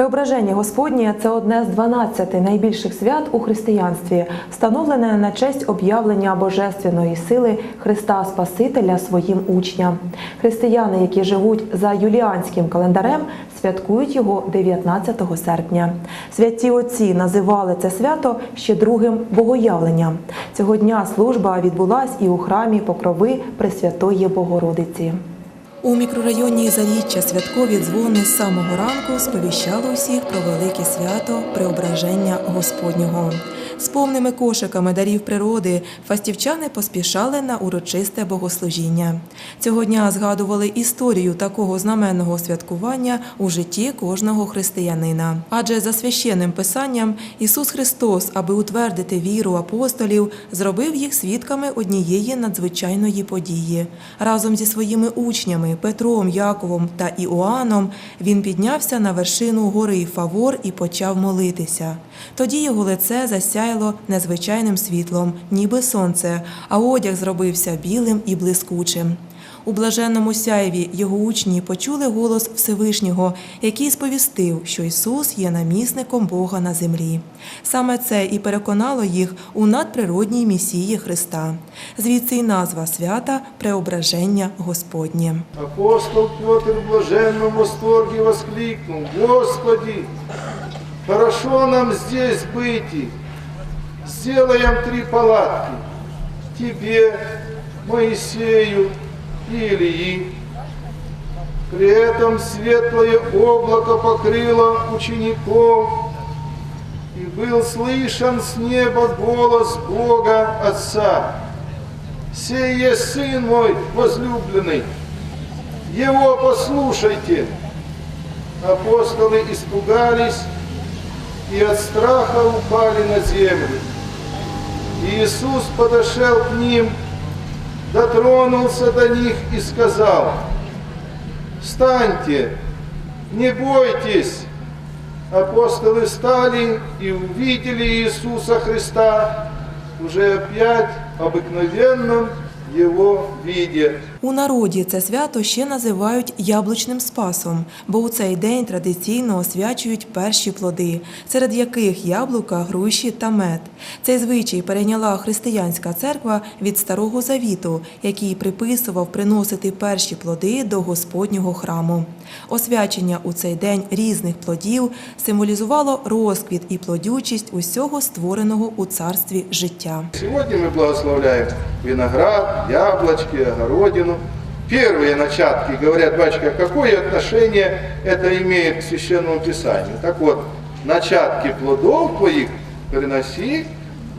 Преображення Господнє це одне з 12 найбільших свят у християнстві, встановлене на честь об'явлення божественної сили Христа Спасителя своїм учням. Християни, які живуть за юліанським календарем, святкують його 19 серпня. Святі отці називали це свято ще другим богоявленням. Цього дня служба відбулась і у храмі Покрови Пресвятої Богородиці. У мікрорайоні Заріччя святкові дзвони з самого ранку сповіщали усіх про велике свято Преображення Господнього. З повними кошиками дарів природи фастівчани поспішали на урочисте богослужіння. Цього дня згадували історію такого знаменного святкування у житті кожного християнина. Адже за священним писанням Ісус Христос, аби утвердити віру апостолів, зробив їх свідками однієї надзвичайної події. Разом зі своїми учнями Петром, Яковом та Іоанном він піднявся на вершину гори Фавор і почав молитися. Тоді його лице засяяло незвичайним світлом, ніби сонце, а одяг зробився білим і блискучим. У блаженному сяєві його учні почули голос Всевишнього, який сповістив, що Ісус є намісником Бога на землі. Саме це і переконало їх у надприродній місії Христа. Звідси й назва свята Преображення Господнє. Апостол Петр в блаженном восторге воскликнул, «Господи, хорошо нам здесь быть, и сделаем три палатки, Тебе, Моисею и Илии». При этом светлое облако покрыло учеников, и был слышен с неба голос Бога Отца. «Сей есть Сын мой возлюбленный, его послушайте. Апостолы испугались и от страха упали на землю. Иисус подошел к ним, дотронулся до них и сказал, «Встаньте, не бойтесь». Апостолы встали и увидели Иисуса Христа уже опять в обыкновенном Его виде. У народі це свято ще називають яблучним спасом, бо у цей день традиційно освячують перші плоди, серед яких яблука, груші та мед. Цей звичай перейняла християнська церква від старого завіту, який приписував приносити перші плоди до Господнього храму. Освячення у цей день різних плодів символізувало розквіт і плодючість усього створеного у царстві життя. Сегодня мы благословляем виноград, яблочки, огородину. Первые начатки говорят, батюшка, какое отношение это имеет к Священному Писанию? Так вот, начатки плодов твоих приноси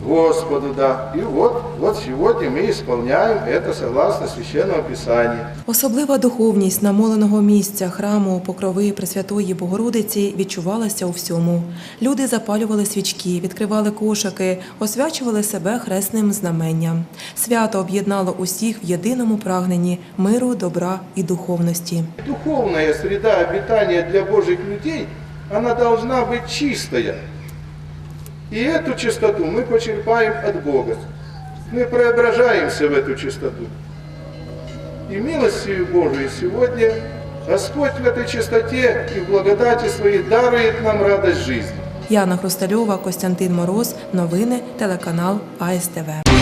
Господу, да. И вот, вот сегодня мы исполняем это согласно Священному Писанию. Особлива духовність намоленого місця храму Покрови Пресвятої Богородиці відчувалася у всьому. Люди запалювали свічки, відкривали кошики, освячували себе хресним знаменням. Свято об'єднало усіх в єдиному прагненні миру, добра і духовності. Духовная среда обитания для Божьих людей, она должна быть чистая. И эту чистоту мы почерпаем от Бога. Мы преображаемся в эту чистоту. И милостью Божией сегодня Господь в этой чистоте и в благодати своей дарует нам радость жизни. Яна Хрустальова, Костянтин Мороз. Новини телеканал АСТВ.